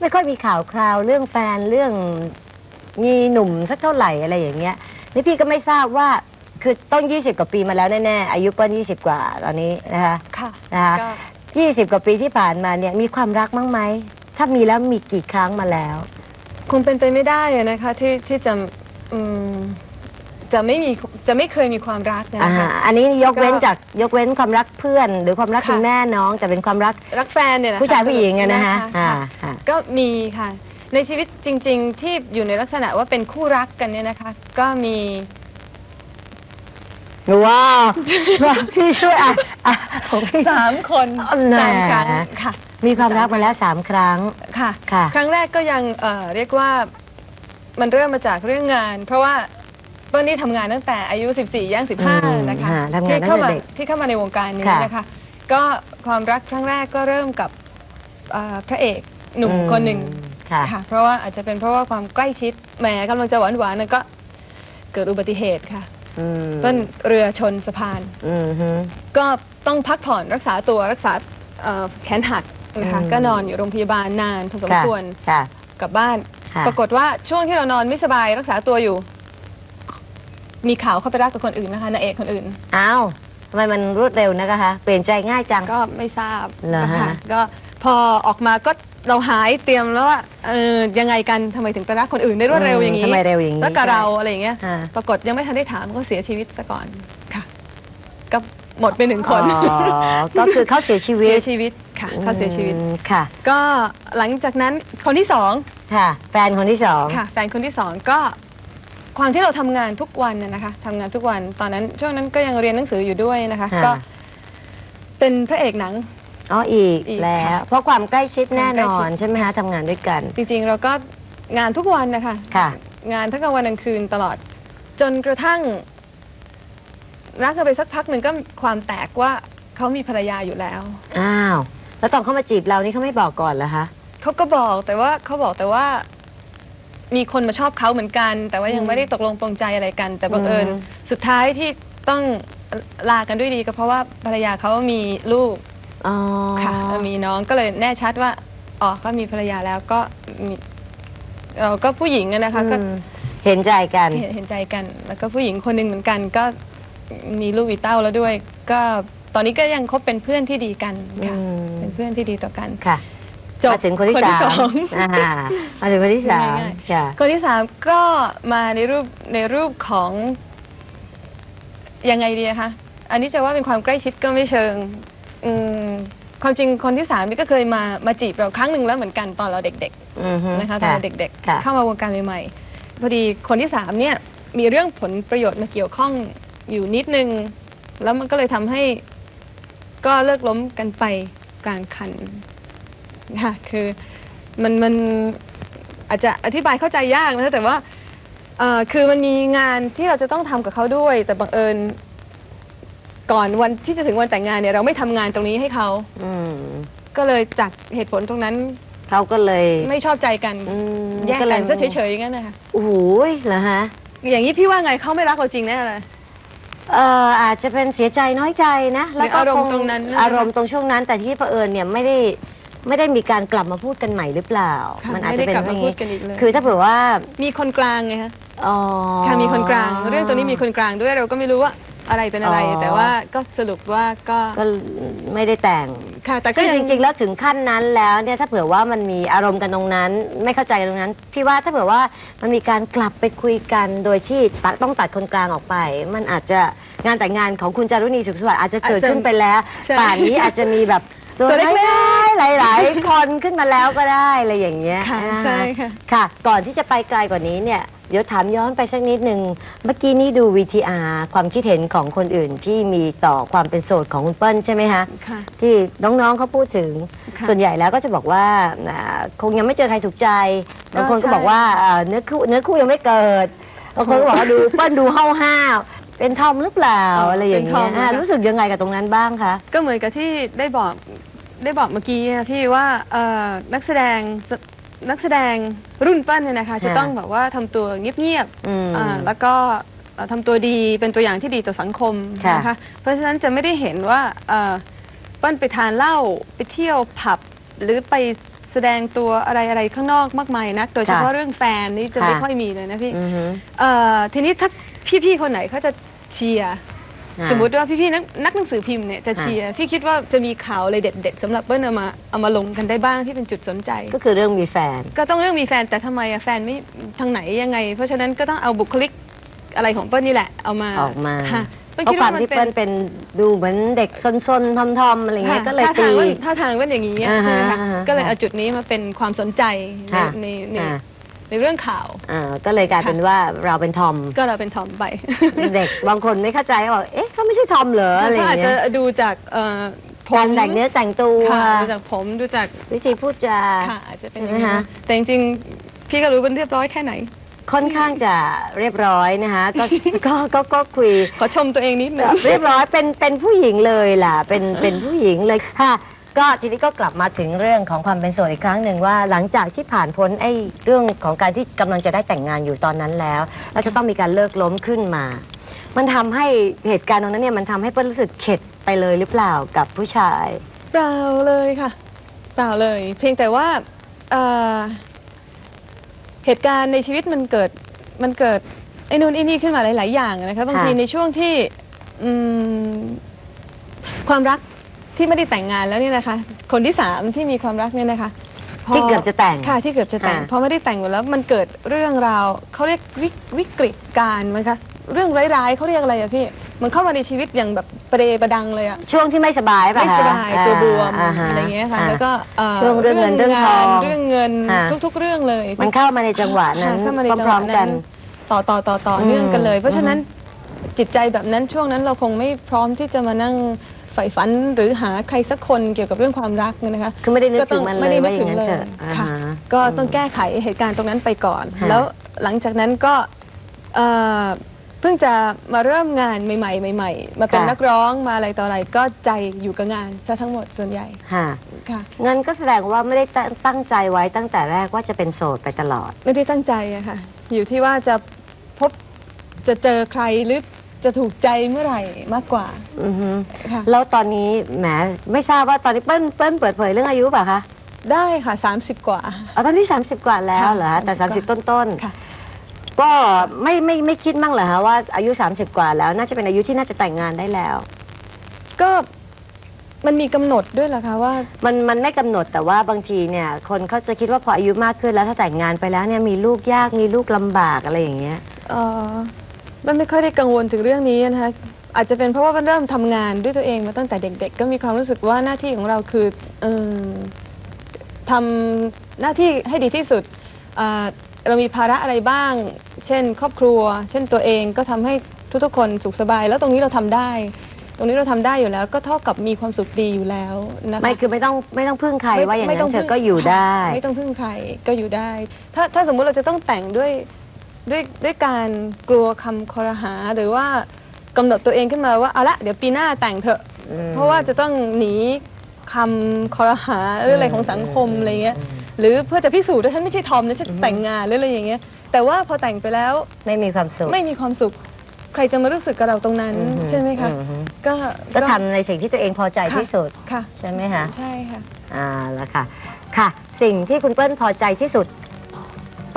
ไม่ค่อยมีข่าวคราวเรื่องแฟนเรื่องมีหนุ่มสักเท่าไหร่อะไรอย่างเงี้ยนี่พี่ก็ไม่ทราบว่าคือต้อง 20 กว่าปีมาแล้วแน่ๆอายุเปิ้ล20 กว่าตอนนี้นะคะค่ะนะคะก็20 กว่าปีที่ผ่านมาเนี่ยมีความรักมั้งไหมถ้ามีแล้วมีกี่ครั้งมาแล้ว คงเป็นไปไม่ได้อะนะคะที่ที่จะอืม จะไม่มีจะไม่เคยมีความรักนะอ่าคะ อันนี้ยกเว้นก็ จากยกเว้นความรักเพื่อน หรือความรักค่ะคุณแม่น้องแต่เป็นความรักรักแฟนเนี่ยนะคะผู้ชายผู้หญิงอะนะคะอ่าค่ะค่ะ ก็มีค่ะ ในชีวิตจริง ๆ ที่อยู่ในลักษณะว่าเป็นคู่รักกันเนี่ยนะคะ ก็มีว้าวพี่ช่วยอะอะของพี่ สามคนอ๋อแหม สามครั้งค่ะ มีความรักมาแล้วสามครั้ง ค่ะ ค่ะ ครั้งแรกก็ยังเอ่อเรียกว่ามันเริ่มมาจากเรื่องงาน เพราะว่าเปิ้ลนี่ทำงานตั้งแต่อายุ 14 ย่าง อืม15 นะคะฮะทำงานที่เข้าตั้งแต่มาเด็กที่เข้ามาในวงการนี้ค่ะ นะคะ ก็ความรักครั้งแรกก็เริ่มกับเอ่อพระเอกหนุ่มคนหนึ่งค่ะ ค่ะ เพราะว่าอาจจะเป็นเพราะว่าความใกล้ชิดแหมกำลังจะหวานหวานๆนะก็เกิดอุบัติเหตุค่ะอืมเปิ้ลเรือชนสะพาน อืมฮึ ก็ต้องพักผ่อนรักษาตัวรักษาเอ่อแขนหักนะคะอืม ก็นอนอยู่โรงพยาบาลนานพอสมค่ะควรค่ะกลับบ้าน ค่ะปรากฏว่าช่วงที่เรานอนไม่สบายรักษาตัวอยู่ มีข่าวเข้าไปรักกับคนอื่นนะคะนางเอกคนอื่น อ้าวทำไมมันรวดเร็วนะคะ เปลี่ยนใจง่ายจัง ก็ไม่ทราบเหรอฮะ นะคะก็พอออกมาก็เราหายเตรียมแล้วว่าเออยังไงกันทำไมถึงไปรักคนอื่นได้รวดเร็วอย่างนี้ทำไมเร็วอย่างนี้แล้วกับเราอะไรอย่างเงี้ย อ่า ปรากฏยังไม่ทันได้ถามก็เสียชีวิตซะก่อนค่ะ ก็หมดไปหนึ่งคนอ๋อ ก็คือเขาเสียชีวิเสีตยชีวิตค่ะเขาเสียชีวิต อืมค่ะ ก็หลังจากนั้นคนที่สองค่ะ แฟนคนที่สอง ค่ะแฟนคนที่สองก็ ความที่เราทำงานทุกวันน่ะนะคะทำงานทุกวันตอนนั้นช่วงนั้นก็ยังเรียนหนังสืออยู่ด้วยนะคะ ค่ะ ก็เป็นพระเอกหนัง อ๋ออีกอีกแล้ว ค่ะเพราะความใกล้ชิดแน่ความใกล้นอชินดใช่ไหมคะทำงานด้วยกันจริงๆ เราก็งานทุกวันนะคะ ค่ะ งานทั้งกลางวันกลางคืนตลอด จนกระทั่ง รักกันไปสักพักหนึ่งก็ความแตกว่าเขามีภรรยาอยู่แล้ว อ้าว แล้วตอนเขามาจีบเรานี่เขาไม่บอกก่อนเหรอคะ เขาก็บอกแต่ว่าเขาบอกแต่ว่า มีคนมาชอบเขาเหมือนกัน แต่ว่ายังอืมไม่ได้ตกลงปรงใจอะไรกัน แต่บังเอิญอืมสุดท้ายที่ต้องลากันด้วยดีก็เพราะว่าภรรยาเขามีลูกอ๋อค่ะเออมีน้องก็เลยแน่ชัดว่าอ๋อเขามีภรรยาแล้วก็มีเราก็ผู้หญิงอะนะคะก็อืมเห็นใจกันเห็นเห็นใจกัน แล้วก็ผู้หญิงคนหนึ่งเหมือนกัน ก็มีลูกมีเต้าแล้วด้วย ก็ตอนนี้ก็ยังคบเป็นเพื่อนที่ดีกันค่ะอืมเป็นเพื่อนที่ดีต่อกันค่ะ จบมาถึงคนที่สามองอ่ามาถึงคนที่สามง่ายค่ะคนที่สามก็มาในรูปในรูปของยังไงดีอะคะอันนี้จะว่าเป็นความใกล้ชิดก็ไม่เชิงอืมความจริงคนที่สามนี่ก็เคยมามาจีบเราครั้งหนึ่งแล้วเหมือนกันตอนเราเด็กอือฮึๆนะคะตอนเราเด็กค่ะๆเข้ามาวงการใหม่ๆพอดีคนที่สามเนี่ยมีเรื่องผลประโยชน์มาเกี่ยวข้องอยู่นิดนึง แล้วมันก็เลยทำให้ก็เลิกล้มกันไปกลางคัน ค่ะคือมันมันอาจจะอธิบายเข้าใจยากนะแต่ว่าเอ่อคือมันมีงานที่เราจะต้องทำกับเขาด้วย แต่บังเอิญก่อนวันที่จะถึงวันแต่งงานเนี่ยเราไม่ทำงานตรงนี้ให้เขาอืมก็เลยจากเหตุผลตรงนั้นเขาก็เลยไม่ชอบใจกันอืมแยกก็เลกันซะเฉยๆอย่างนั้นนะคะโอ้โหเหรอฮะ อย่างนี้พี่ว่าไงเขาไม่รักเราจริงแน่เลย เอ่ออาจจะเป็นเสียใจน้อยใจนะ แล้วก็หรืออารมณ์คตรงนั้นนะคะอารมณ์ตรงช่วงนั้นแต่ที่เผอิญเนี่ยไม่ได้ ไม่ได้มีการกลับมาพูดกันใหม่หรือเปล่า ค่ะมัอาจไม่จะได้เป็นกลับเพมาราะพูงี้ดกันอีกเลย คือถ้าเผื่อว่ามีคนกลางไงคะอ๋อ ค่ะมีคนกลาง เรื่องตัวนี้มีคนกลางด้วยเราก็ไม่รู้ว่าอะไรเป็นอะไร อ๋อ แต่ว่าก็สรุปว่าก็ก็ไม่ได้แต่ง ค่ะแต่ก็ซึ่งยังจริงๆ แล้วถึงขั้นนั้นแล้วเนี่ยถ้าเผื่อว่ามันมีอารมณ์กันตรงนั้น ไม่เข้าใจกันตรงนั้นพี่ว่าถ้าเผื่อว่ามันมีการกลับไปคุยกันโดยที่ตัดต้องตัดคนกลางออกไป มันอาจจะงานแต่งงานของคุณจารุณีสุขสวัสดิ์อาจจะเกิดอาจจะขึ้นไปแล้วใช่ ป่านนี้อาจจะมีแบบ ตัวตัวเล็กๆน้อยๆหลาย ๆ คนขึ้นมาแล้วก็ได้อะไรอย่างเงี้ยค่ะนะคะใช่ค่ะ ค่ะ ก่อนที่จะไปไกลกว่านี้เนี่ย เดี๋ยวถามย้อนไปสักนิดหนึ่งเมื่อกี้นี่ดู VTR ความคิดเห็นของคนอื่นที่มีต่อความเป็นโสดของคุณเปิ้ลใช่ไหมคะค่ะ ที่น้อง ๆเขาพูดถึง ค่ะส่วนใหญ่แล้วก็จะบอกว่าอ่าคงยังไม่เจอใครถูกใจบางคนก็ใช่ บอกว่าอ่าเนื้อคู่เนื้อคู่ยังไม่เกิดบางคนก็บอกว่าดู เปิ้ลดูห้าวห้าวๆเป็นทอมหรือเปล่าอะไรอย่างเงี้ยอ่ารู้สึกยังไงกับตรงนั้นบ้างคะ ก็เหมือนกับที่ได้บอก ได้บอกเมื่อกี้อะพี่ว่าเอ่อนักแสดงสนักแสดงรุ่นเปั้นเนี่ยนะคะจะค่ะต้องแบบว่าทำตัวเงียบอืม ๆอ่าแล้วก็เอ่อทำตัวดีเป็นตัวอย่างที่ดีต่อสังคมค่ะ นะคะเพราะฉะนั้นจะไม่ได้เห็นว่าเอ่อเปั้นไปทานเหล้าไปเที่ยวผับ หรือไปแสแสดงตัวอะไรอะไรข้างนอกมากมายนักโดยเฉพาะค่ะเรื่องแฟนนี่จะค่ะไม่ค่อยมีเลยนะพี่ อือฮึ เอ่อทีนี้ถ้าพี่ๆ คนไหนเขาจะเชียร์อ่า สมมุติว่าพี่ๆนักนักหนังสือพิมพ์เนี่ยจะเชียร์พี่คิดว่าจะมีข่าวอะไรเด็ด ๆสำหรับเปิ้ลเอามาเอามาลงกันได้บ้างที่เป็นจุดสนใจ ก็คือเรื่องมีแฟน ก็ต้องเรื่องมีแฟนแต่ทำไมอะแฟนไม่ทางไหนยังไง เพราะฉะนั้นก็ต้องเอาบุคลิกอะไรของเปิ้ลนี่แหละเอามาออกมาค่ะเปิ้ลเพราะคิดความว่ามันที่เป็เปิ้นลเป็นดูเหมือนเด็กซนๆทอมๆอะไรเงี้ยค่ะก็เลยท่าตีทางว่าท่าทางเป็นอย่างนี้อะอ่าฮะใช่ไหมคะอ่าฮะก็เลยเอาจุดนี้มาเป็นความสนใจในค่ะใน ในอ่าในเรื่องข่าว อ่าก็เลยกลายเป็นว่าเราเป็นทอม ก็เราเป็นทอมไปเด็กบางคนไม่เข้าใจก็บอกเอ๊ะเขาไม่ใช่ทอมเหรออะไรเขาอาจจะเงี้ยดูจากเอ่อผมการแต่งเนื้อแต่งตัวค่ะดูจากผมดูจากวิธีพูดจา ค่ะอาจจะเป็นใช่อไหมย่างนี้คะแต่จริงๆพี่ก็รู้เป็นเรียบร้อยแค่ไหน ค่อนข้างจะเรียบร้อยนะคะก็ ก็ก็ก็คุยขอชมตัวเองนิดหนึง เรียบร้อยเป็นเป็นผู้หญิงเลยล่ะ เป็นเป็นผู้หญิงเลยค่ะ ก็ทีนี้ก็กลับมาถึงเรื่องของความเป็นโสดอีกครั้งหนึ่งว่าหลังจากที่ผ่านพ้นไอ้เรื่องของการที่กำลังจะได้แต่งงานอยู่ตอนนั้นแล้วแล้วจะต้องมีการเลิกล้มขึ้นมา มันทำให้เหตุการณ์ตรงนั้นเนี่ยมันทำให้เปิ้ลรู้สึกเข็ดไปเลยหรือเปล่ากับผู้ชาย เปล่าเลยค่ะ เปล่าเลย เพียงแต่ว่าเอ่อเหตุการณ์ในชีวิตมันเกิดมันเกิดไอ้นู่นไอ้นี่ขึ้นมาหลาย ๆ อย่างนะคะบางทีค่ะในช่วงที่อืมความรัก ที่ไม่ได้แต่งงานแล้วเนี่ยนะคะ คนที่สามที่มีความรักเนี่ยนะคะพที่เกือบจะแต่ง ค่ะที่เกือบจะแต่งอ่า พอไม่ได้แต่งหมดแล้วมันเกิดเรื่องราวเขาเรียกวิวิกฤตการณ์มั้งคะเรื่องร้ายๆเขาเรียกอะไรอะพี่มันเข้ามาในชีวิตอย่างแบบประเดประดังเลยอะช่วงที่ไม่สบายป่ะไม่คะสบายตัวบวมาฮอะไรเงี้ยค่ะอ่าแล้วก็เอ่อช่วงเรื่องเงินเรื่องทองานเรื่องเงินอ่า ทุก ๆ เรื่องเลย มันเข้ามาในจังหวะนั้นค่ะเข้ามาในจังพหร้อวะมๆกันั้น น ต่อต่อต่อต่อเนื่องกันเลยอืมเพราะฉะนั้นจิตใจแบบนั้นช่วงนั้นเราคงไม่พร้อมที่จะมานั่ง ใฝ่ฝันหรือหาใครสักคนเกี่ยวกับเรื่องความรักเนี่ยนะคะคือไม่ได้นึกก็ต้ถึองงมันเลไม่ยได้นึว่ากอย่างนั้นถึงเลยเถอะอ่าค่ะฮะก็ต้องแก้ไขเหตุการณ์ตรงนั้นไปก่อนค่ะแล้วหลังจากนั้นก็เอ่อเพิ่งจะมาเริ่มงานใหม่ๆใหม่ๆมาเป็นนักร้องมาอะไรต่ออะไรก็ใจอยู่กับงานซะทั้งหมดส่วนใหญ่ค่ะค่ะงั้นก็แสดงว่าไม่ได้ตั้งตั้งใจไว้ตั้งแต่แรกว่าจะเป็นโสดไปตลอด ไม่ได้ตั้งใจอะค่ะ อยู่ที่ว่าจะพบจะเจอใครหรือ จะถูกใจเมื่อไหร่มากกว่า อือฮึค่ะ แล้วตอนนี้แหมไม่ทราบว่าตอนนี้เปิ้ลเปิ้ลเปิดเผยเรื่องอายุเปล่ะคะได้ค่ะ 30 กว่า เอาตอนนี้ 30 กว่าแล้วค่ะเหรอฮะแต่30 30ต้นต้นๆค่ะก็ไม่ไม่ไม่คิดมั่งเหรอฮะว่าอายุ 30 กว่าแล้วน่าจะเป็นอายุที่น่าจะแต่งงานได้แล้ว ก็มันมีกำหนดด้วยเหรอคะว่า มันมันไม่กำหนดแต่ว่าบางทีเนี่ยคนเขาจะคิดว่าพออายุมากขึ้นแล้วถ้าแต่งงานไปแล้วเนี่ยมีลูกยากมีลูกลำบากอะไรอย่างเงี้ย เออ มันไม่ค่อยได้กังวลถึงเรื่องนี้นะคะอาจจะเป็นเพราะว่ามันเริ่มทำงานด้วยตัวเองมาตั้งแต่เด็ก ๆ ก็มีความรู้สึกว่าหน้าที่ของเราคือเออทำหน้าที่ให้ดีที่สุดอ่าเรามีภาระอะไรบ้าง เช่น ครอบครัว เช่นตัวเองก็ทำให้ทุกๆ คนสุขสบาย แล้วตรงนี้เราทำได้ ตรงนี้เราทำได้อยู่แล้ว ก็เท่ากับมีความสุขดีอยู่แล้วนะคะ ไม่คือไม่ต้องไม่ต้องพึ่งใครว่าอย่างไม่นั้นเธพึ่อก็อยู่ได้ ไม่ต้องพึ่งใครก็อยู่ได้ ถ้าถ้าสมมุติเราจะต้องแต่งด้วย ด้วยด้วยการกลัวคำคอรหาหรือว่ากำหนดตัวเองขึ้นมาว่าเอาละเดี๋ยวปีหน้าแต่งเถอะอืมเพราะว่าจะต้องหนีคำคอรหาหรืออะไรของสังคมอะไรเงี้ยหรือเพื่อจะพิสูจน์ว่าฉันไม่ใช่ทอมนะฉันแต่งงานหรืออะไรอย่างเงี้ยแต่ว่าพอแต่งไปแล้ว ไม่มีความสุขไม่มีความสุข ใครจะมารู้สึกกับเราตรงนั้นอือใช่ไหมคะ อือก็ก็ทำในสิ่งที่ตัวเองพอใจค่ะที่สุด ค่ะ ใช่ไหมคะ ใช่ค่ะ อ่าแล้วค่ะ ค่ะ สิ่งที่คุณเปิ้ลพอใจที่สุด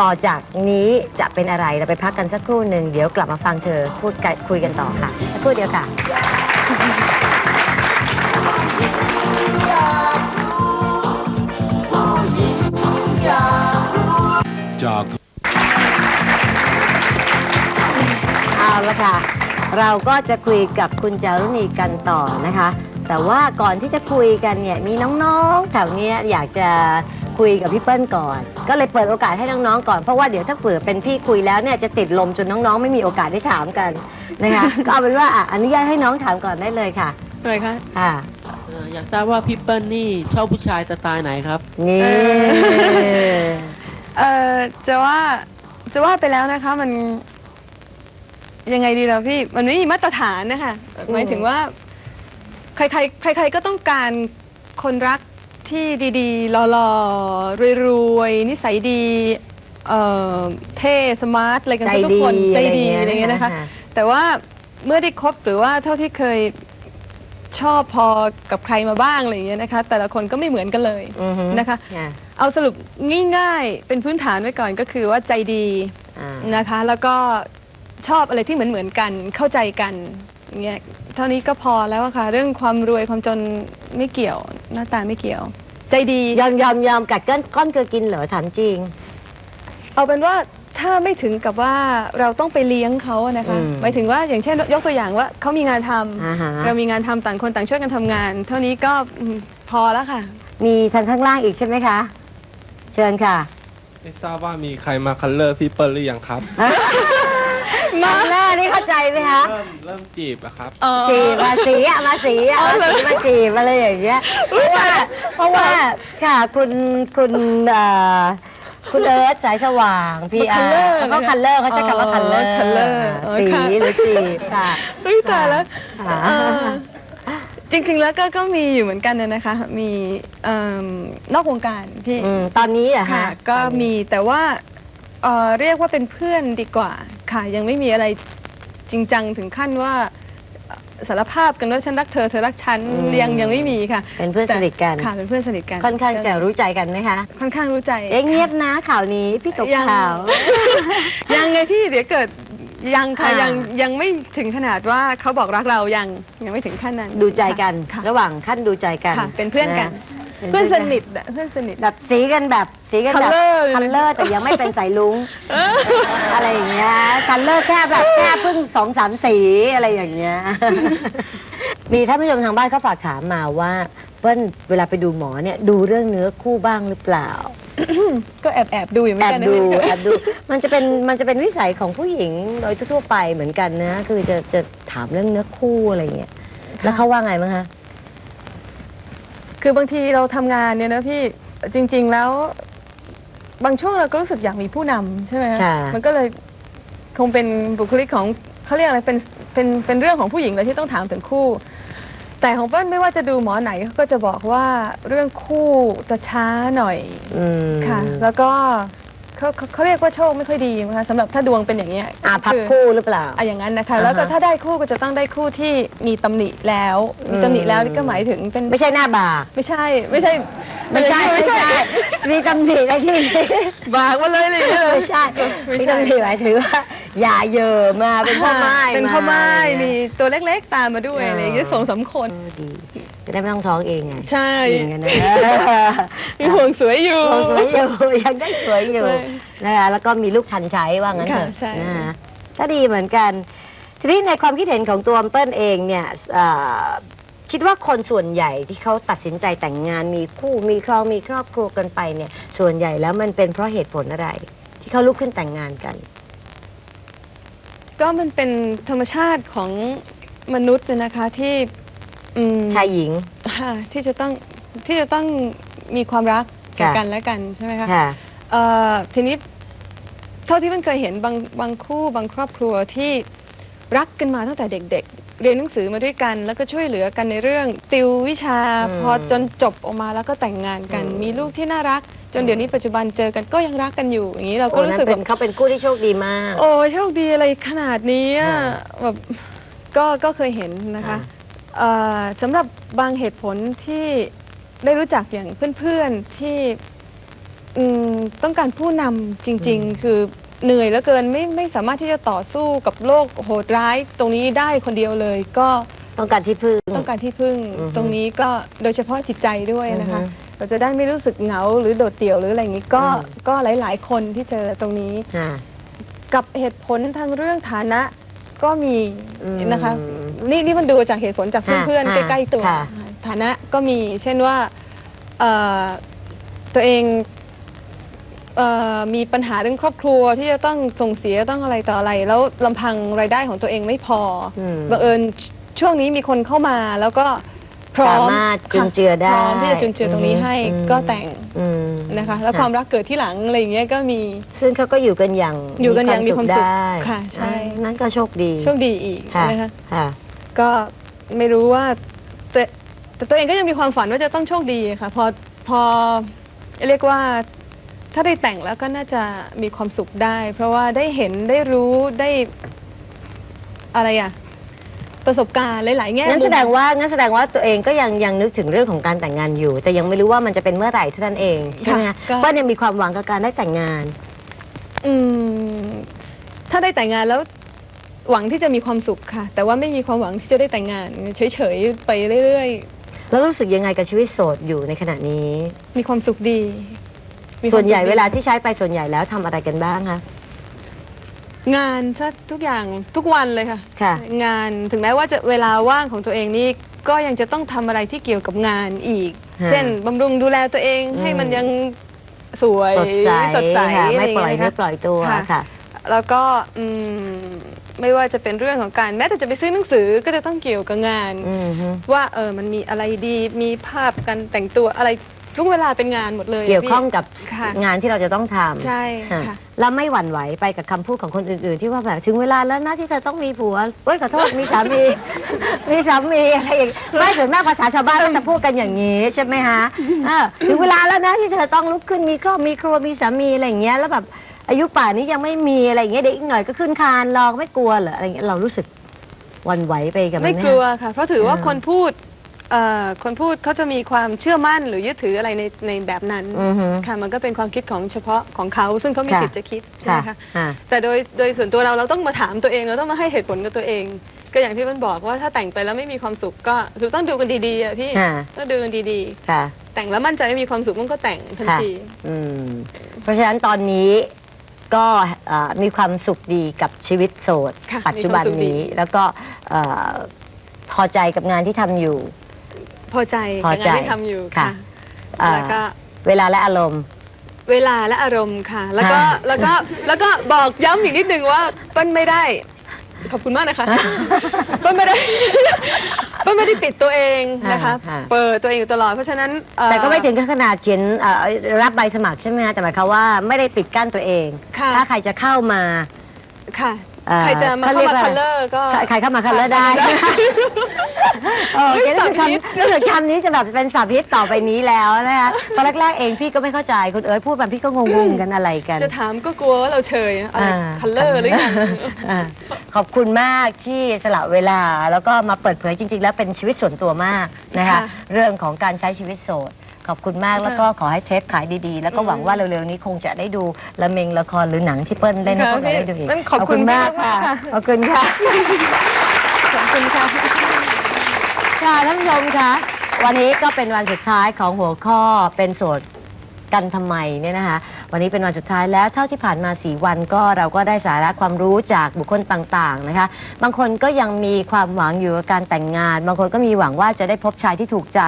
ต่อจากนี้จะเป็นอะไรเราไปพักกันสักครู่หนึ่งเดี๋ยวกลับมาฟังเธอพูดกันคุยกันต่อค่ะสักครู่เดียวค่ะ จากเอาละค่ะ เราก็จะคุยกับคุณจารุณีกันต่อนะคะ แต่ว่าก่อนที่จะคุยกันเนี่ยมีน้องๆแถวเนี้ยอยากจะ คุยกับพี่เปิ้ลก่อน ก็เลยเปิดโอกาสให้น้องๆก่อนเพราะว่าเดี๋ยวถ้าเผื่อเป็นพี่คุยแล้วเนี่ยจะติดลมจนน้องๆ ไม่มีโอกาสได้ถามกันนะคะ ก็เอาเป็นว่าอะอนุญาตให้น้องถามก่อนได้เลยค่ะอะไรคะค่ะเอ่ออยากทราบว่าพี่เปิ้ลนี่ชอบผู้ชายสไตล์ไหนครับ นี่เออจะว่าจะว่าไปแล้วนะคะมัน ยังไงดีล่ะพี่มันไม่มีมาตรฐานนะคะหมายถึงว่า ใครๆใคร ๆก็ต้องการคนรัก ที่ดีๆหล่อๆรวยๆนิสัยดีเอ่อเท่สมาร์ทอะไรกันใจทุกดีคนใจอะไรดีอย่างเงี้ยอะไรเงี้ยนะคะ อ่า แต่ว่าเมื่อได้คบหรือว่าเท่าที่เคยชอบพอกับใครมาบ้างอะไรอย่างเงี้ยนะคะ แต่ละคนก็ไม่เหมือนกันเลยอือฮึ นะคะค่ะเอาสรุปง่ายๆ เป็นพื้นฐานไว้ก่อนก็คือว่าใจดีอ่านะคะ แล้วก็ชอบอะไรที่เหมือนเหมือนๆกันเข้าใจกันอย่างเงี้ยเท่านี้ก็พอแล้วอะค่ะ เรื่องความรวยความจนไม่เกี่ยว หน้าตาไม่เกี่ยว ใจดี ยอมยอมยอมกัดก้อนก้อนเกลือกินเหรอถามจริง เอาเป็นว่าถ้าไม่ถึงกับว่าเราต้องไปเลี้ยงเขาอะนะคะอืมหมายถึงว่าอย่างเช่นยกตัวอย่างว่าเขามีงานทำอ่าฮะ เรามีงานทำต่างคนต่างช่วยกันทำงาน เท่านี้ก็อืมพอแล้วค่ะ มีทางข้างล่างอีกใช่ไหมคะ เชิญค่ะ ไม่ทราบว่ามีใครมาคัลเลอร์พี่เปิ้ลหรือยังครับ มาแรกนี่เข้าใจไหมคะ เริ่มเริ่มจีบอะครับจีบมาสีอะมาสีอะมาสีมาจีบอะไรอย่างเงี้ย เพราะว่าเพราะว่าค่ะคุณคุณเอ่อคุณเอิร์ธสายสว่างพีอา Colour ร์เขาคัลเลอร์เขาใช้คำว่าอ๋อคัลเลอร์ colour อ๋อสีค่ะหรือจีบค่ะเฮ้ยตายแล้วค่ะเอ่อจริงๆแล้วก็ก็มีอยู่เหมือนกันนะนะคะ มีเอิ่มนอกวงการพี่อืมตอนนี้เหรอะค่ะฮะก็มีแต่ว่าเอ่อเรียกว่าเป็นเพื่อนดีกว่า ค่ะ ยังไม่มีอะไรจริงจังถึงขั้นว่าเอ่อสารภาพกันว่าฉันรักเธอเธอรักฉันยังยังไม่มีค่ะเป็นเพื่อนสนิทกันค่ะเป็นเพื่อนสนิทกันค่อนข้างจะรู้ใจกันไหมคะค่อนข้างรู้ใจเอ๊ะเงียบนะข่าวนี้พี่ตกยังข่าวยังไงพี่เดี๋ยวเกิดยังค่ะอ่ายัยังยังไม่ถึงขนาดว่าเขาบอกรักเรายังยังไม่ถึงขั้นนั้นดูใจกันค่ะระหว่างขั้นดูใจกันค่ะเป็นเพื่อนกันะ เพื่อนสนิทอะเพื่อนสนิท แบบสีกันแบบสีกันแบบ Colour เลย คัลเลอร์แต่ยังไม่เป็นสายลุงอะไรอย่างเงี้ยคัลเลอร์แค่แบบแค่เพิ่งสองสามสีอะไรอย่างเงี้ย มีท่านผู้ชมทางบ้านเขาฝากถามมาว่าเปิ้ลเวลาไปดูหมอเนี่ยดูเรื่องเนื้อคู่บ้างหรือเปล่า ก็แอบแอบดูอยู่เหมือแอนบกันนะดูพี่แอบดูมันจะเป็นมันจะเป็นวิสัยของผู้หญิงโดยทั่วๆไปเหมือนกันนะ คือจะจะถามเรื่องเนื้อคู่อะไรเงี้ยแล้วเขาว่าไงมั้างคะ คือบางทีเราทำงานเนี่ยนะพี่จริง ๆ แล้วบางช่วงเราก็รู้สึกอยากมีผู้นำใช่ไหมคะค่ะ มันก็เลยคงเป็นบุคลิกของเขาเรียกอะไรเป็นเป็นเป็นเรื่องของผู้หญิงเลยที่ต้องถามถึงคู่ แต่ของเปิ้ลไม่ว่าจะดูหมอไหนเขาก็จะบอกว่าเรื่องคู่จะช้าหน่อย อืม ค่ะ แล้วก็ เขาเขาเขาเรียกว่าโชคไม่ค่อยดีนะคะสำหรับถ้าดวงเป็นอย่างเนี้ยอาพับคือคู่หรือเปล่าอะอย่างนั้นนะคะอ่าฮะแล้วก็ถ้าได้คู่ก็จะต้องได้คู่ที่มีตำหนิแล้วมีตำหนิแล้วนี่ก็หมายถึงเป็นไม่ใช่หน้าบากไม่ใช่ไม่ใช่ ไม่ใช่ไม่ใช่มีตำหนิในที่นี้บากมาเลยเลยไม่ใช่ไม่มีใช่ตำหนิหมายถึงว่าอย่าเหยอะมาเป็นพ่อไม้เป็นพ่อไม้าอะไรมีเงี้ยตัวเล็กๆตามมาด้วยอ๋อออะไรอย่างเงี้ยสองสามคนเออดีจะได้ไม่ต้องท้องเองไงใช่จริงกันนะมีห่วงสวยอยู่ยังสวยอยู่ยังได้สวยอยู่ใช่นะคะแล้วก็มีลูกทันใช้ว่างั้นเถอะค่ะใช่นะคะก็ดีเหมือนกัน ทีนี้ในความคิดเห็นของตัวเปิ้ลเองเนี่ยเอ่อ คิดว่าคนส่วนใหญ่ที่เขาตัดสินใจแต่งงานมีคู่มีครองมีครอบครัวกันไปเนี่ย ส่วนใหญ่แล้วมันเป็นเพราะเหตุผลอะไร ที่เขาลุกขึ้นแต่งงานกัน ก็มันเป็นธรรมชาติของมนุษย์เนี่ยนะคะที่อืมชายหญิง ค่ะที่จะต้องที่จะต้องมีความรักแก่ค่ะ กันและกันใช่ไหมคะ ค่ะ เอ่อทีนี้เท่าที่มันเคยเห็นบางบางคู่บางครอบครัวที่รักกันมาตั้งแต่เด็กๆ เรียนหนังสือมาด้วยกัน แล้วก็ช่วยเหลือกันในเรื่อง ติววิชาอืม พอจนจบออกมาแล้วก็แต่งงานกันอืมมีลูกที่น่ารัก จนเดี๋ยวนี้ปัจจุบันเจอกันก็ยังรักกันอยู่ อย่างนี้เราก็โอ้รู้นั่นสึกเป็แบนบเขาเป็นคู่ที่โชคดีมาก โอ้ยโชคดีอะไรขนาดนี้อะค่ะแบบก็ก็เคยเห็นนะคะค่ะเอ่อสำหรับบางเหตุผลที่ได้รู้จักอย่างเพื่อนๆที่อืมต้องการผู้นำจริง ๆ คือ เหนื่อยแล้วเกินไม่ไม่สามารถที่จะต่อสู้กับโลกโหดร้ายตรงนี้ได้คนเดียวเลย ก็ต้องการที่พึ่ง ต้องการที่พึ่งอือฮึตรงนี้ก็โดยเฉพาะจิตใจด้วยนะคะอือฮึเราจะได้ไม่รู้สึกเหงาหรือโดดเดี่ยวหรืออะไรอย่างนี้ก็อืมก็หลาย ๆ คนที่เจอตรงนี้ค่ะกับเหตุผลทางเรื่องฐานะก็มีอืมนะคะนี่นี่มันดูจากเหตุผลจากค่ะเพื่อนๆค่ะใกล้ๆตัวค่ะฐานะก็มีเช่นว่าเอ่อตัวเอง เอ่อมีปัญหาเรื่องครอบครัวที่จะต้องส่งเสียต้องอะไรต่ออะไร แล้วลำพังรายได้ของตัวเองไม่พออม บังเอิญช่วงนี้มีคนเข้ามาแล้วก็พร้อมสามารถจุนเจือได้พร้อมที่จะจุนเจือตรงนี้ให้อืมก็แต่งอืมนะคะ แล้วความรักเกิดที่หลังอะไรอย่างเงี้ยก็มี ซึ่งเขาก็อยู่กันอย่างอยู่กันอย่างมีความสุขได้ค่ะใช่นั่นก็โชคดีโชคดีอีกค่ะนะคะ ค่ะ ก็ไม่รู้ว่าแต่แต่ตัวเองก็ยังมีความฝันว่าจะต้องโชคดีค่ะ พอพอเรียกว่า ถ้าได้แต่งแล้วก็น่าจะมีความสุขได้ เพราะว่าได้เห็นได้รู้ได้อะไรอะโตประสบการณ์หลาย ๆ แง่งั้นมุแสมดงว่างั้นแสดงว่าตัวเองก็ยังยังนึกถึงเรื่องของการแต่งงานอยู่ แต่ยังไม่รู้ว่ามันจะเป็นเมื่อไหร่เท่านั้นเองใช่ไหมคะก็ว่ายังมีความหวังกับการได้แต่งงาน อืมถ้าได้แต่งงานแล้วหวังที่จะมีความสุขค่ะ แต่ว่าไม่มีความหวังที่จะได้แต่งงาน เฉย ๆ ไปเรื่อยแล้วรู้สึกยังไงกับชีวิตโสดอยู่ในขณะนี้ๆมีความสุขดี มีคส่มวนใหญ่สุขดี เวลาที่ใช้ไปส่วนใหญ่แล้วทำอะไรกันบ้างคะ งานซะทุกอย่างทุกวันเลยค่ะ ค่ะ งานถึงแม้ว่าจะเวลาว่างของตัวเองนี่ก็ยังจะต้องทำอะไรที่เกี่ยวกับงานอีก ฮะเช่นบำรุงดูแลตัวเองอืม ให้มันยังสวยสดใสสดใสค่ะะรไม่ปล่อยางไม่เงี้ยปล่อยตัวค่ะ ค่ะ แล้วก็อืมไม่ว่าจะเป็นเรื่องของการแม้แต่จะไปซื้อหนังสือก็จะต้องเกี่ยวกับงาน อืมฮึ ว่าเออมันมีอะไรดีมีภาพการแต่งตัวอะไร ทุกเวลาเป็นงานหมดเลยะเกี่ยวข้องพี่ กับค่ะงานที่เราจะต้องทำใช่ค่ะค่ะ แล้วไม่หวั่นไหวไปกับคำพูดของคนอื่นๆ ที่ว่าแบบถึงเวลาแล้วนะที่เธอต้องมีผัวเอ้ยขอโทษมีสามี มีสามีอะไรอย่างไม่ส่วนมากภาษาชาวบ้านก็จะพูดกันอย่างนี้ใช่ไหมฮะเออถึงเวลาแล้วนะที่เธอต้องลุกขึ้นมีครอบมีครัวมีสามีอะไรอย่างเงี้ยแล้วแบบอายุป่านนี้ยังไม่มีอะไรอย่างเงี้ยเด็กอีกหน่อยก็ขึ้นคานรองไม่กลัวเหรออะไรอย่างเงี้ยเรารู้สึกหวั่นไหวไปกับมันไม่หกลัวค่ะ เพราะถือว่าอ่าคนพูด เอ่อคนพูดเขาจะมีความเชื่อมั่นหรือยึดถืออะไรในในแบบนั้นอือฮึค่ะมันก็เป็นความคิดของเฉพาะของเขาซึ่งเขามีค่ะสิทธิ์จะคิดใช่ไหมค่ะคะอ่า แต่โดยโดยส่วนตัวเราเราต้องมาถามตัวเองเราต้องมาให้เหตุผลกับตัวเอง ก็อย่างที่มันบอกว่าถ้าแต่งไปแล้วไม่มีความสุขก็คือต้องดูกันดีๆอะพี่ค่ะต้องดูกันดีค่ะ ๆ แต่งแล้วมั่นใจว่ามีความสุขมันก็แต่งทันค่ะ ที อืม เพราะฉะนั้นตอนนี้ก็เอ่อมีความสุขดีกับชีวิตโสด ค่ะปัจจุบันมีความสุขดี นี้ แล้วก็เอ่อพอใจกับงานที่ทำอยู่ พอใจพอกับใจงานที่ทำอยู่ค่ะค่ะ เอ่อแล้วก็เวลาและอารมณ์ เวลาและอารมณ์ค่ะ แล้วก็ค่ะ แล้วก็แล้วก็บอกย้ำอีกนิดนึงว่าเปิ้ลไม่ได้ ขอบคุณมากนะคะ เปิ้ลไม่ได้ เปิ้ลไม่ได้ปิดตัวเองนะคะค่ะเปิดตัวเองอยู่ตลอดเพราะฉะนั้นเอ่อ แต่ก็ไม่ถึงกับขนาดเขียนเอ่อรับใบสมัครใช่ไหมฮะแต่หมายความว่าไม่ได้ปิดกั้นตัวเอง ค่ะ ถ้าใครจะเข้ามา ค่ะเอ่อ ใครจะมาเขาเข้าเรียกมาว่าคัลเลอร์ก็ ใครเข้ามาคันแล้วได้โอเครู้สึกคำรู้สึกคำนี้จะแบบเป็นสับฮิตต่อไปนี้แล้วนะคะตอนแรกๆเองพี่ก็ไม่เข้าใจคุณเอิร์ธพูดแบบพี่ก็งงๆกันอะไรกัน จะถามก็กลัวว่าเราเชยอะไรอ่าคัลเลอร์หรือยังอ่าขอบคุณมากที่สละเวลาแล้วก็มาเปิดเผยจริง ๆ แล้วเป็นชีวิตส่วนตัวมากนะคะค่ะเรื่องของการใช้ชีวิตโสด ขอบคุณมากค่ะแล้วก็ขอให้เทปขายดีๆ แล้วก็หวังว่าเร็วๆนี้คงจะได้ดูละเมงละครหรือหนังที่เปิ้ลเล่นให้พวกเราได้ดูอีกงั้นขอบคุณมากค่ะมากค่ะ ขอบคุณค่ะ ขอบคุณค่ะ ค่ะท่านผู้ชมคะวันนี้ก็เป็นวันสุดท้ายของหัวข้อเป็นโสด กันทำไมเนี่ยนะคะวันนี้เป็นวันสุดท้ายแล้วเท่าที่ผ่านมา4วันก็เราก็ได้สาระความรู้จากบุคคลต่างๆนะคะ บางคนก็ยังมีความหวังอยู่กับการแต่งงาน บางคนก็มีหวังว่าจะได้พบชายที่ถูกใจ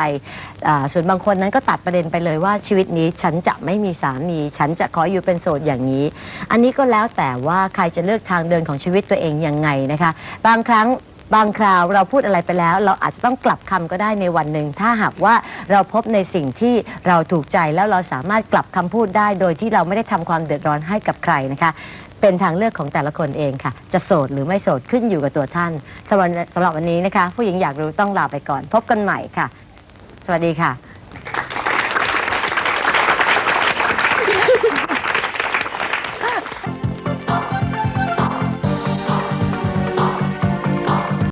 อ่าส่วนบางคนนั้นก็ตัดประเด็นไปเลยว่าชีวิตนี้ฉันจะไม่มีสามี ฉันจะขออยู่เป็นโสดอย่างนี้ อันนี้ก็แล้วแต่ว่าใครจะเลือกทางเดินของชีวิตตัวเองยังไงนะคะ บางครั้ง บางคราวเราพูดอะไรไปแล้ว เราอาจจะต้องกลับคำก็ได้ในวันหนึ่ง ถ้าหากว่าเราพบในสิ่งที่เราถูกใจแล้วเราสามารถกลับคำพูดได้ โดยที่เราไม่ได้ทำความเดือดร้อนให้กับใครนะคะ เป็นทางเลือกของแต่ละคนเองค่ะ จะโสดหรือไม่โสดขึ้นอยู่กับตัวท่านสำหรับสำหรับวันนี้นะคะ ผู้หญิงอยากรู้ต้องลาไปก่อน พบกันใหม่ค่ะ สวัสดีค่ะ